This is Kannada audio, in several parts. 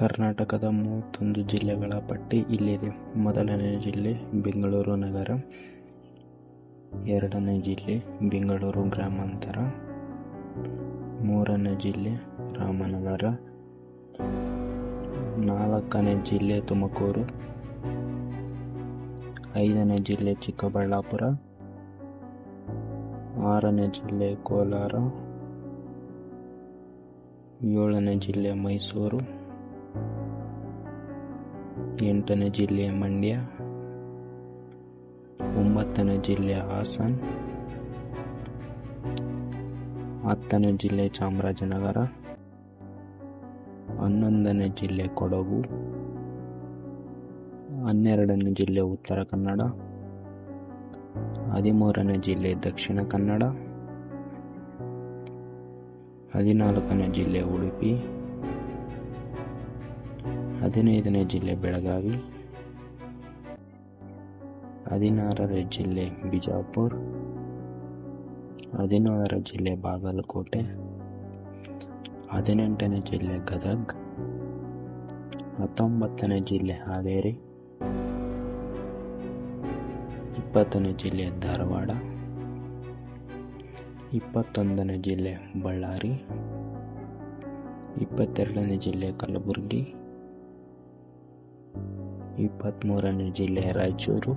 ಕರ್ನಾಟಕದ ಮೂವತ್ತೊಂದು ಜಿಲ್ಲೆಗಳ ಪಟ್ಟಿ ಇಲ್ಲಿದೆ. ಮೊದಲನೇ ಜಿಲ್ಲೆ ಬೆಂಗಳೂರು ನಗರ, ಎರಡನೇ ಜಿಲ್ಲೆ ಬೆಂಗಳೂರು ಗ್ರಾಮಾಂತರ, ಮೂರನೇ ಜಿಲ್ಲೆ ರಾಮನಗರ, ನಾಲ್ಕನೇ ಜಿಲ್ಲೆ ತುಮಕೂರು, ಐದನೇ ಜಿಲ್ಲೆ ಚಿಕ್ಕಬಳ್ಳಾಪುರ, ಆರನೇ ಜಿಲ್ಲೆ ಕೋಲಾರ, ಏಳನೇ ಜಿಲ್ಲೆ ಮೈಸೂರು. ಎಂಟನೇ ಜಿಲ್ಲೆ ಮಂಡ್ಯ, ಒಂಬತ್ತನೇ ಜಿಲ್ಲೆ ಹಾಸನ್, ಹತ್ತನೇ ಜಿಲ್ಲೆ ಚಾಮರಾಜನಗರ, ಹನ್ನೊಂದನೇ ಜಿಲ್ಲೆ ಕೊಡಗು, ಹನ್ನೆರಡನೇ ಜಿಲ್ಲೆ ಉತ್ತರ ಕನ್ನಡ, ಹದಿಮೂರನೇ ಜಿಲ್ಲೆ ದಕ್ಷಿಣ ಕನ್ನಡ, ಹದಿನಾಲ್ಕನೇ ಜಿಲ್ಲೆ ಉಡುಪಿ. ಹದಿನೈದನೇ ಜಿಲ್ಲೆ ಬೆಳಗಾವಿ. ಹದಿನಾರನೇ ಜಿಲ್ಲೆ ಬಿಜಾಪುರ. ಹದಿನಾರರ ಜಿಲ್ಲೆ ಬಾಗಲಕೋಟೆ. ಹದಿನೆಂಟನೇ ಜಿಲ್ಲೆ ಗದಗ್. ಹತ್ತೊಂಬತ್ತನೇ ಜಿಲ್ಲೆ ಹಾವೇರಿ. ಇಪ್ಪತ್ತನೇ ಜಿಲ್ಲೆ ಧಾರವಾಡ. ಇಪ್ಪತ್ತೊಂದನೇ ಜಿಲ್ಲೆ ಬಳ್ಳಾರಿ. ಇಪ್ಪತ್ತೆರಡನೇ ಜಿಲ್ಲೆ ಕಲಬುರಗಿ. ಇಪ್ಪತ್ತ್ಮೂರನೇ ಜಿಲ್ಲೆ ರಾಯಚೂರು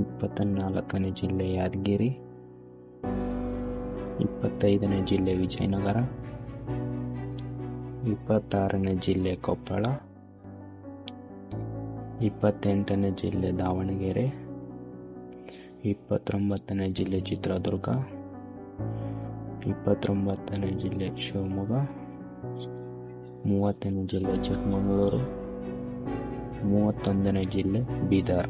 ಇಪ್ಪತ್ತ ನಾಲ್ಕನೇ ಜಿಲ್ಲೆ ಯಾದಗಿರಿ, ಇಪ್ಪತ್ತೈದನೇ ಜಿಲ್ಲೆ ವಿಜಯನಗರ, ಇಪ್ಪತ್ತಾರನೇ ಜಿಲ್ಲೆ ಕೊಪ್ಪಳ, ಇಪ್ಪತ್ತೆಂಟನೇ ಜಿಲ್ಲೆ ದಾವಣಗೆರೆ, ಇಪ್ಪತ್ತೊಂಬತ್ತನೇ ಜಿಲ್ಲೆ ಚಿತ್ರದುರ್ಗ, ಇಪ್ಪತ್ತೊಂಬತ್ತನೇ ಜಿಲ್ಲೆ ಶಿವಮೊಗ್ಗ, ಮೂವತ್ತನೇ ಜಿಲ್ಲೆ ಚಿಕ್ಕಮಗಳೂರು. ಮೂವತ್ತೊಂದನೇ ಜಿಲ್ಲೆ ಬೀದರ್.